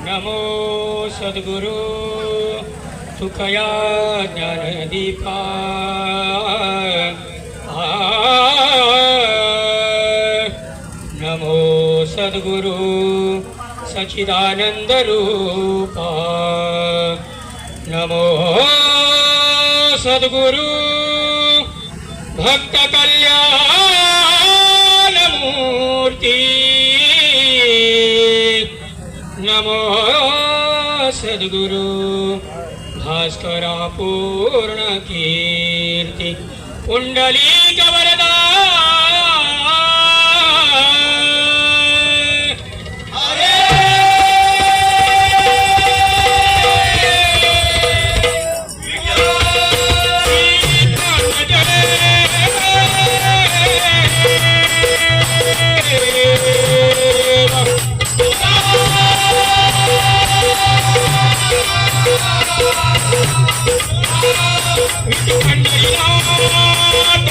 नमो सद्गुरु सुखया ज्ञानदीपा आ. नमो सद्गुरु सच्चिदानन्दरूपा नमो सद्गुरु भक्तकल्याणमूर्ती नमो सद्गुरु। भास्करा पूर्ण कीर्ती Pundalik Lord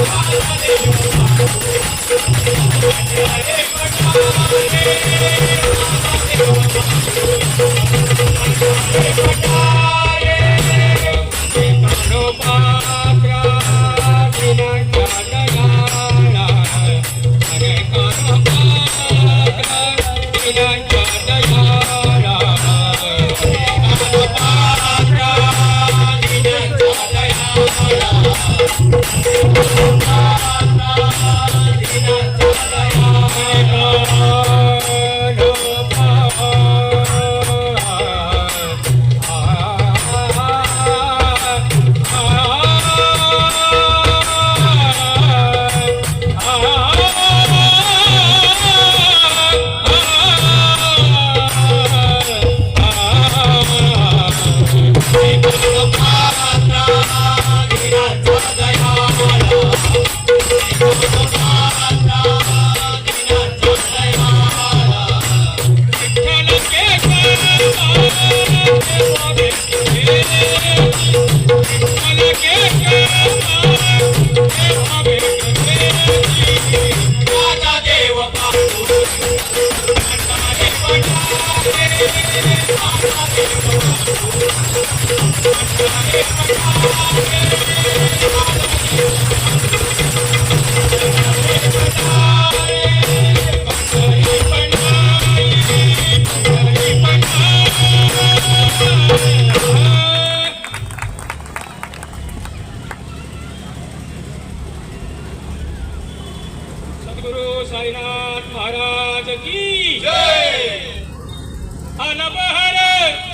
Thank you. Sainath Maharaj की जय! अनपहर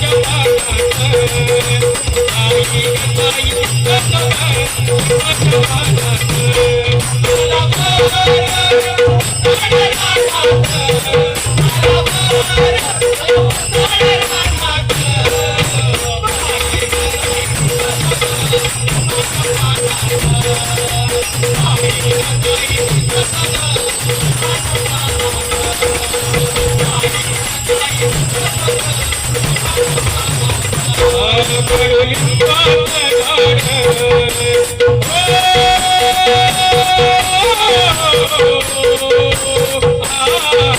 Thank you. Oh,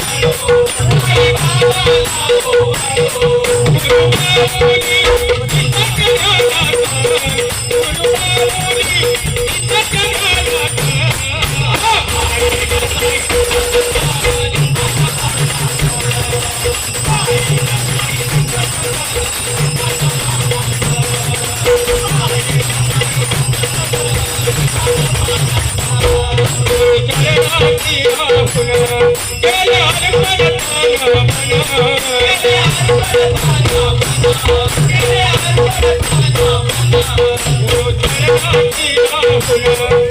Yeah.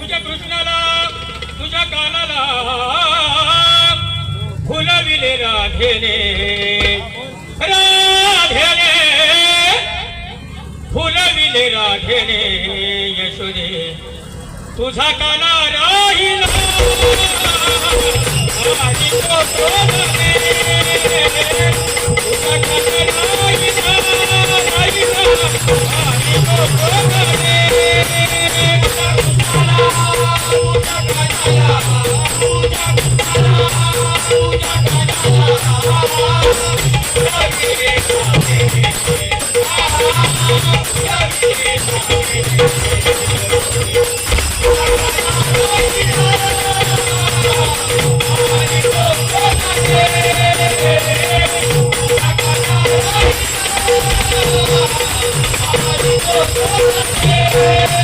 तुझ्या कृष्णाला तुझ्या कानाला फुलविले राधेने. राधेने फुलविले राधेने यशोदे. तुझा काना राहिला. Oh,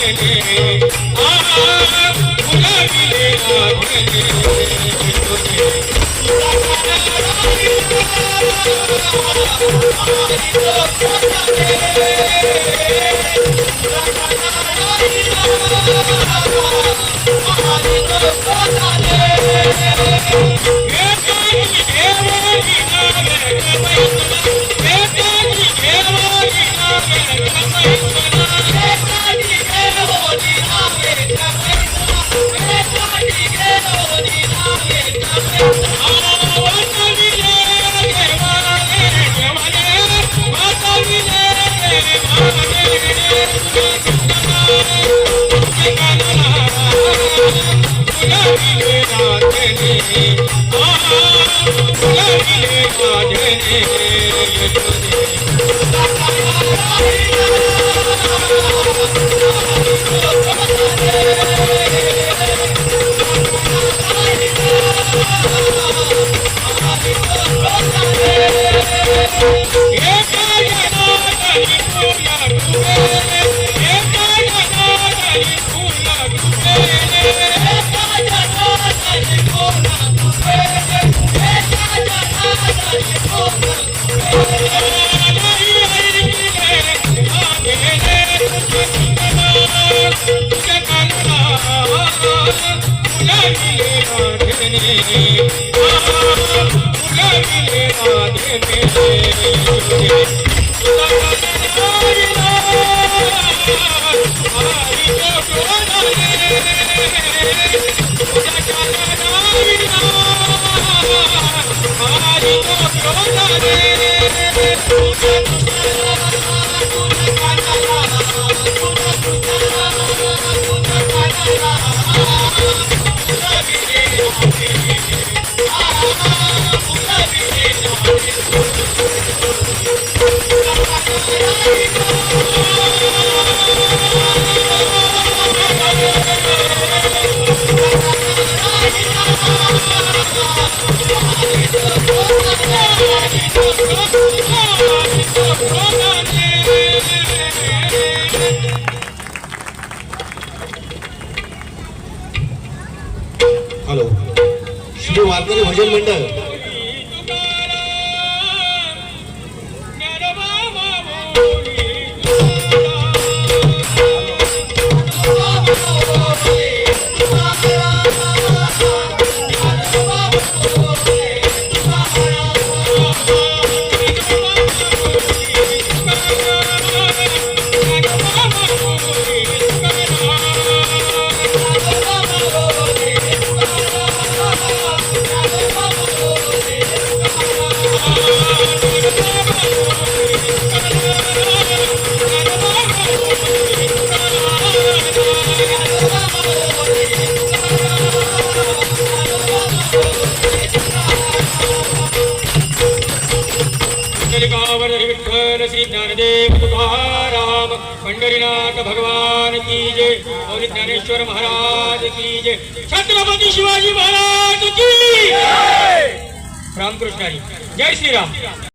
I'm gonna go to Oh, Thank you. Thank you. Hello Shri Varkari Bhajan Mandal. Pandharinath भगवान की जय और ज्ञानेश्वर महाराज की जय छत्रपती शिवाजी महाराज की रामकृष्ण हरी. जय श्रीराम